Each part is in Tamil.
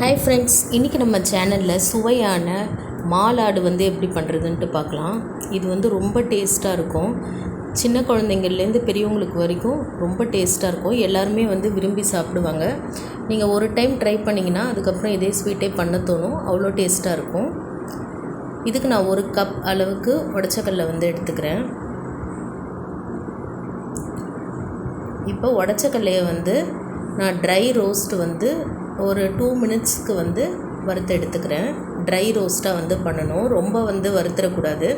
ஹாய் ஃப்ரெண்ட்ஸ் இன்றைக்கி நம்ம சேனலில் சுவையான மாலாடு வந்து எப்படி பண்ணுறதுன்ட்டு பார்க்கலாம். இது வந்து ரொம்ப டேஸ்ட்டாக இருக்கும். சின்ன குழந்தைங்கள்லேருந்து பெரியவங்களுக்கு வரைக்கும் ரொம்ப டேஸ்ட்டாக இருக்கும். எல்லாருமே வந்து விரும்பி சாப்பிடுவாங்க. நீங்கள் ஒரு டைம் ட்ரை பண்ணிங்கன்னா அதுக்கப்புறம் இதே ஸ்வீட்டே பண்ண தோணும். அவ்வளோ டேஸ்ட்டாக இருக்கும். இதுக்கு நான் ஒரு கப் அளவுக்கு உடச்சக்கல்ல வந்து எடுத்துக்கிறேன். இப்போ உடச்சக்கல்லையை வந்து நான் ட்ரை ரோஸ்ட் வந்து ஒரு டூ மினிட்ஸ்க்கு வந்து வறுத்து எடுத்துக்கிறேன். ட்ரை ரோஸ்ட்டாக வந்து பண்ணணும். ரொம்ப வந்து வறுத்துடக்கூடாது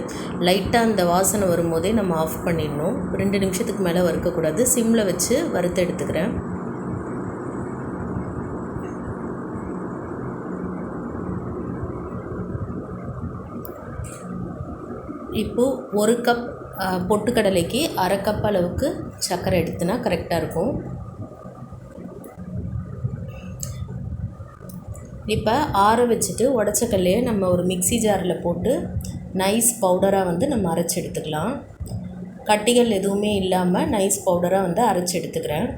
லைட்டாக அந்த வாசனை வரும்போதே நம்ம ஆஃப் பண்ணிடணும். ரெண்டு நிமிஷத்துக்கு மேலே வறுக்கக்கூடாது. சிம்மில் வச்சு வறுத்து எடுத்துக்கிறேன். இப்போது ஒரு கப் பொட்டுக்கடலைக்கு அரை கப் அளவுக்கு சர்க்கரை எடுத்துனா கரெக்டாக இருக்கும். இப்போ ஆற வச்சுட்டு உடச்ச கல்லையை நம்ம ஒரு மிக்சி ஜாரில் போட்டு நைஸ் பவுடராக வந்து நம்ம அரைச்சி எடுத்துக்கலாம். கட்டிகள் எதுவுமே இல்லாமல் நைஸ் பவுடராக வந்து அரைச்சி எடுத்துக்கிறேன்.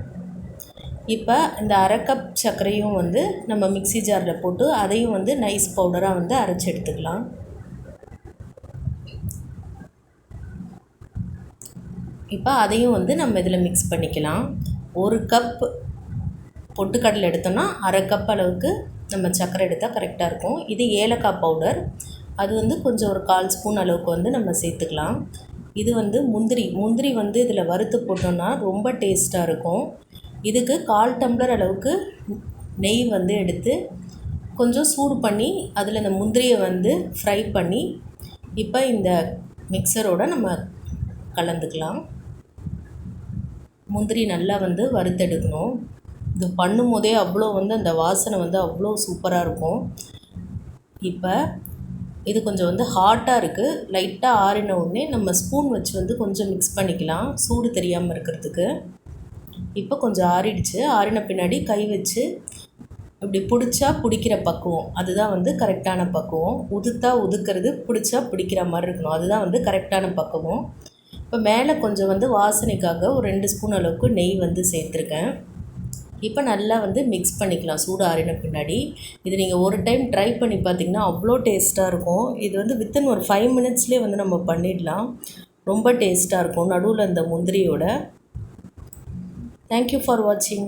இப்போ இந்த அரை கப் சர்க்கரையும் வந்து நம்ம மிக்சி ஜாரில் போட்டு அதையும் வந்து நைஸ் பவுடராக வந்து அரைச்சி எடுத்துக்கலாம். இப்போ அதையும் வந்து நம்ம இதில் மிக்ஸ் பண்ணிக்கலாம். ஒரு கப் பொட்டுக்கடலை எடுத்தோன்னா அரை கப் அளவுக்கு நம்ம சர்க்கரை எடுத்தால் கரெக்டாக இருக்கும். இது ஏலக்காய் பவுடர் அது வந்து கொஞ்சம் ஒரு கால் ஸ்பூன் அளவுக்கு வந்து நம்ம சேர்த்துக்கலாம். இது வந்து முந்திரி. முந்திரி வந்து இதில் வறுத்து போட்டோன்னா ரொம்ப டேஸ்ட்டாக இருக்கும். இதுக்கு கால் டம்ளர் அளவுக்கு நெய் வந்து எடுத்து கொஞ்சம் சூடு பண்ணி அதில் இந்த முந்திரியை வந்து ஃப்ரை பண்ணி இப்போ இந்த மிக்சரோடு நம்ம கலந்துக்கலாம். முந்திரி நல்லா வந்து வறுத்தெடுக்கணும். இது பண்ணும் போதே அவ்வளோ வந்து அந்த வாசனை வந்து அவ்வளோ சூப்பராக இருக்கும். இப்போ இது கொஞ்சம் வந்து ஹாட்டாக இருக்குது லைட்டாக ஆறின உடனே நம்ம ஸ்பூன் வச்சு வந்து கொஞ்சம் மிக்ஸ் பண்ணிக்கலாம். சூடு தெரியாமல் இருக்கிறதுக்கு. இப்போ கொஞ்சம் ஆறிடுச்சு. ஆறின பின்னாடி கை வச்சு இப்படி பிடிச்சா பிடிக்கிற பக்குவம். அதுதான் வந்து கரெக்டான பக்குவம். உதுத்தா உதுக்கிறது பிடிச்சா பிடிக்கிற மாதிரி இருக்கணும். அதுதான் வந்து கரெக்டான பக்குவம். இப்போ மேலே கொஞ்சம் வந்து வாசனைக்காக ஒரு ரெண்டு ஸ்பூன் அளவுக்கு நெய் வந்து சேர்த்துருக்கேன். இப்போ நல்லா வந்து மிக்ஸ் பண்ணிக்கலாம். சூடு ஆறின பின்னாடி. இது நீங்கள் ஒரு டைம் ட்ரை பண்ணி பார்த்தீங்கன்னா அவ்வளோ டேஸ்ட்டாக இருக்கும். இது வந்து வித்தின் ஒரு ஃபைவ் மினிட்ஸ்லேயே வந்து நம்ம பண்ணிடலாம். ரொம்ப டேஸ்ட்டாக இருக்கும். நடுவில் இந்த முந்திரியோட. தேங்க்யூ ஃபார் வாட்சிங்